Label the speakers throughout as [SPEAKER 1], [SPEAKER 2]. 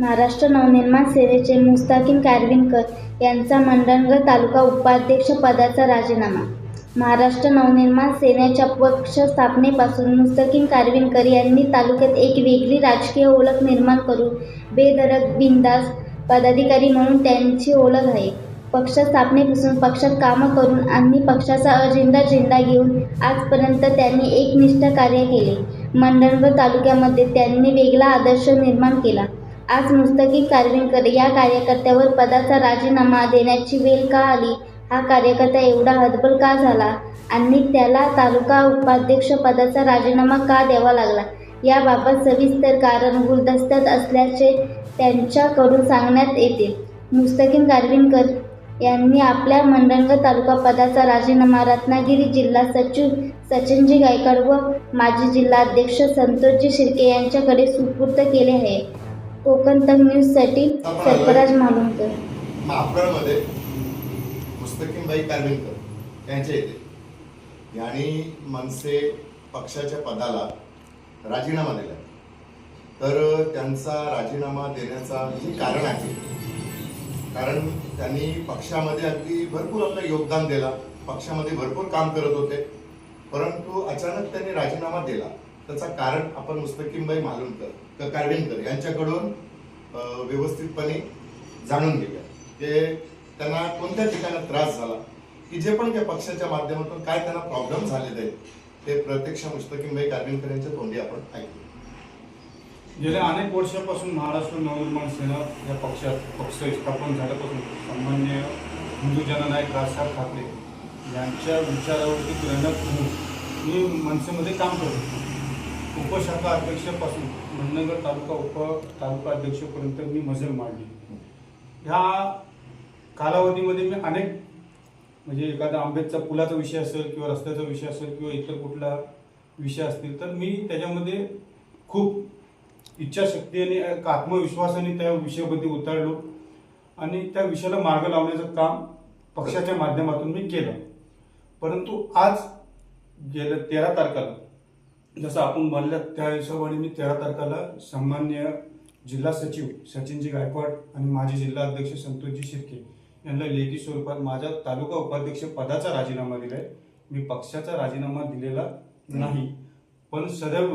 [SPEAKER 1] महाराष्ट्र नवनिर्माण सेनेचे मुस्ताकिन कारविनकर यांचा मंडणगड तालुका उपाध्यक्ष पदाचा राजीनामा. महाराष्ट्र नवनिर्माण सेनेच्या पक्ष स्थापनेपासून मुस्तकीम कारविनकर यांनी तालुक्यात एक वेगळी राजकीय ओळख निर्माण करून बेधडक बिंदास पदाधिकारी म्हणून त्यांची ओळख आहे. पक्ष स्थापनेपासून पक्षात कामं करून आणि पक्षाचा अजेंडा झेंडा घेऊन आजपर्यंत त्यांनी एकनिष्ठ कार्य केले. मंडणगड तालुक्यामध्ये त्यांनी वेगळा आदर्श निर्माण केला. आज मुस्तकी कारविनकर या कार्यकर्त्यावर पदाचा राजीनामा देण्याची वेळ का आली? हा कार्यकर्ता एवढा हतबल का झाला? आणि त्याला तालुका उपाध्यक्ष पदाचा राजीनामा का द्यावा लागला? याबाबत सविस्तर कारण गुलदस्त्यात असल्याचे त्यांच्याकडून सांगण्यात येते. मुस्तकीम कारविनकर यांनी आपल्या मंडणगड तालुका पदाचा राजीनामा रत्नागिरी जिल्हा सचिव सचिनजी गायकवाड व माजी जिल्हाध्यक्ष संतोषजी शिर्के यांच्याकडे सुपूर्द केले आहे. कोकण तक न्यूजसाठी सर्फराज मालुंकर
[SPEAKER 2] महापळमध्ये मुस्तकीमबाई कारविनकर यांच्या येते यांनी मनसे पक्षाच्या पदाला राजीनामा दिला. तर त्यांचा राजीनामा देण्याचा जे कारण आहे कारण त्यांनी पक्षामध्ये अगदी भरपूर आपलं योगदान दिला. पक्षामध्ये भरपूर काम करत होते. परंतु अचानक त्यांनी राजीनामा दिला. त्याचा कारण आपण मुस्तकीमबाई मालुमकर क- कारविनकर यांच्याकडून व्यवस्थितपणे जाणून घेऊया. ते त्यांना कोणत्या ठिकाणी त्रास झाला की जे पण त्या पक्षाच्या माध्यमातून काय त्यांना प्रॉब्लेम झालेले आहेत ते प्रत्यक्ष मुस्तकीमबाई कारविनकर यांच्या तोंडी आपण ऐकू.
[SPEAKER 3] गेल्या अनेक वर्षापासून महाराष्ट्र नवनिर्माण सेना या पक्षात पक्ष स्थापन झाल्यापासून सामान्य हिंदू जननायक राजसाहेब ठाकरे यांच्या विचारावरती प्रेरणा मी मनसेमध्ये काम करतो उपशाखा अध्यक्षापासून मंडनगर तालुका उप तालुका अध्यक्षपर्यंत मी मजल मांडली. ह्या कालावधीमध्ये मी अनेक म्हणजे एखादा आंबेडचा पुलाचा विषय असेल किंवा रस्त्याचा विषय असेल किंवा इतर कुठला विषय असतील तर मी त्याच्यामध्ये खूप इच्छाशक्ती आणि एक आत्मविश्वासाने त्या विषयाबद्दल उतरलो आणि त्या विषयाला मार्ग लावण्याचं काम पक्षाच्या माध्यमातून मी केलं. परंतु आज गेल्या तेरा तारखेला जसं आपण म्हणलं त्या हिशोबाने मी तेरा तारखेला सन्मान्य जिल्हा सचिव सचिनजी गायकवाड आणि माजी जिल्हा अध्यक्ष संतोषजी शिर्के यांना लेखी स्वरूपात माझ्या तालुका उपाध्यक्ष पदाचा राजीनामा दिलाय. मी पक्षाचा राजीनामा दिलेला नाही. पण सदैव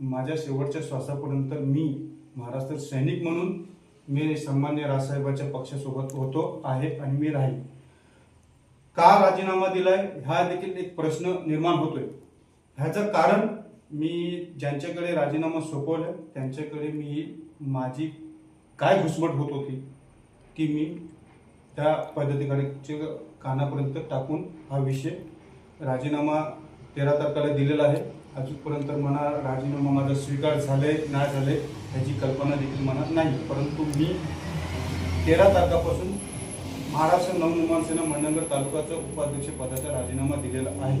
[SPEAKER 3] माझ्या शेवटच्या श्वासापर्यंत मी महाराष्ट्र सैनिक म्हणून मी सन्मान्य राजसाहेबाच्या पक्षासोबत होतो आहे आणि मी राहील. का राजीनामा दिलाय? हा देखील एक प्रश्न निर्माण होतोय. ह्याचं कारण मी ज्यांच्याकडे राजीनामा सोपवला त्यांच्याकडे मी माझी काय घुसमट होत होती ती मी त्या पदाधिकाऱ्याच्या कानापर्यंत टाकून हा विषय राजीनामा तेरा तारखेला दिलेला आहे. अजूनपर्यंत मला राजीनामा माझा स्वीकार झाले नाही झाले ह्याची कल्पना देखील मनात नाही. परंतु मी तेरा तारखापासून महाराष्ट्र नवनिर्माण सेना मंडणगड तालुक्याचा उपाध्यक्ष पदाचा राजीनामा दिलेला आहे.